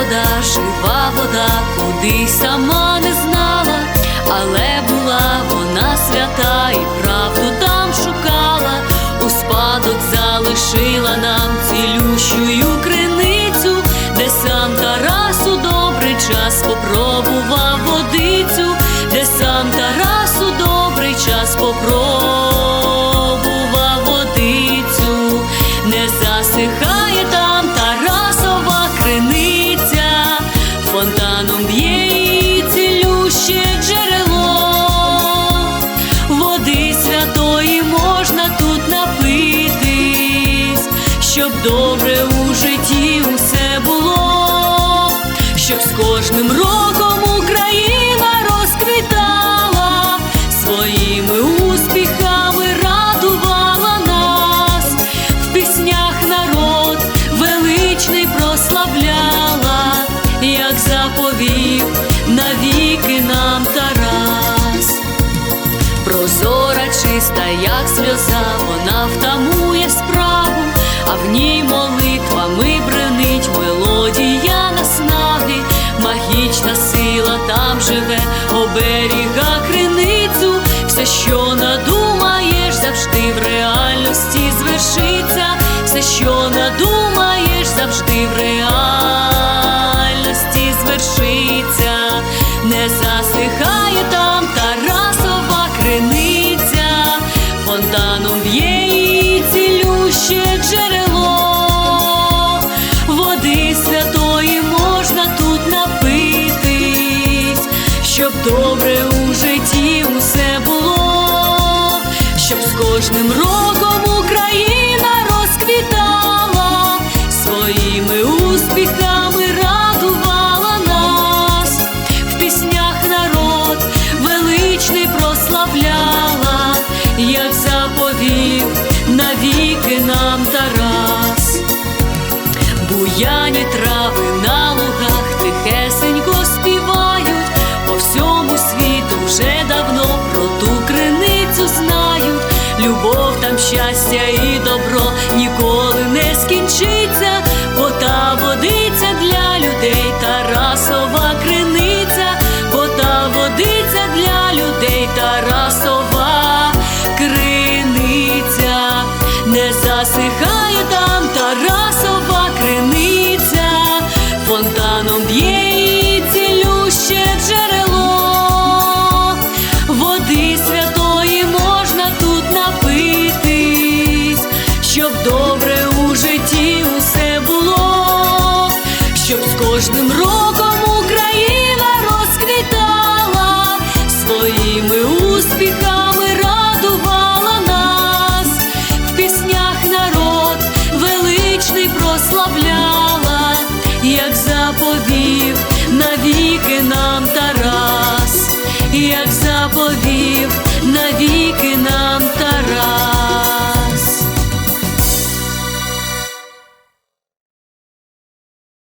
Вода, жива вода, куди сама не знала, але була вона свята і правду святої можна тут напитись, щоб добре у житті усе було, щоб з кожним роком Україна розквітала, своїми успіхами радувала нас, в піснях народ величний прославляла, як заповів чиста, як сльоза, вона втамує справу, а в ній молитвами бренить мелодія наснаги, магічна сила там живе, оберіга криницю, все, що надумаєш, завжди в реальності звершиться, все, що надумаєш, завжди в реальності звершиться, не засихає добре у житті усе було, щоб з кожним роком Україна розквітала, своїми успіхами радувала нас, в піснях народ величний прославляла, як заповів навіки нам Тарас. Буяні трави на лугах не засихає там Тарасова криниця, фонтаном б'є її цілюще джерело, води святої можна тут напитись, щоб добре у житті усе було, щоб з кожним роком Україна розквітала, своїми успіхами заповів навіки нам Тарас, як заповів навіки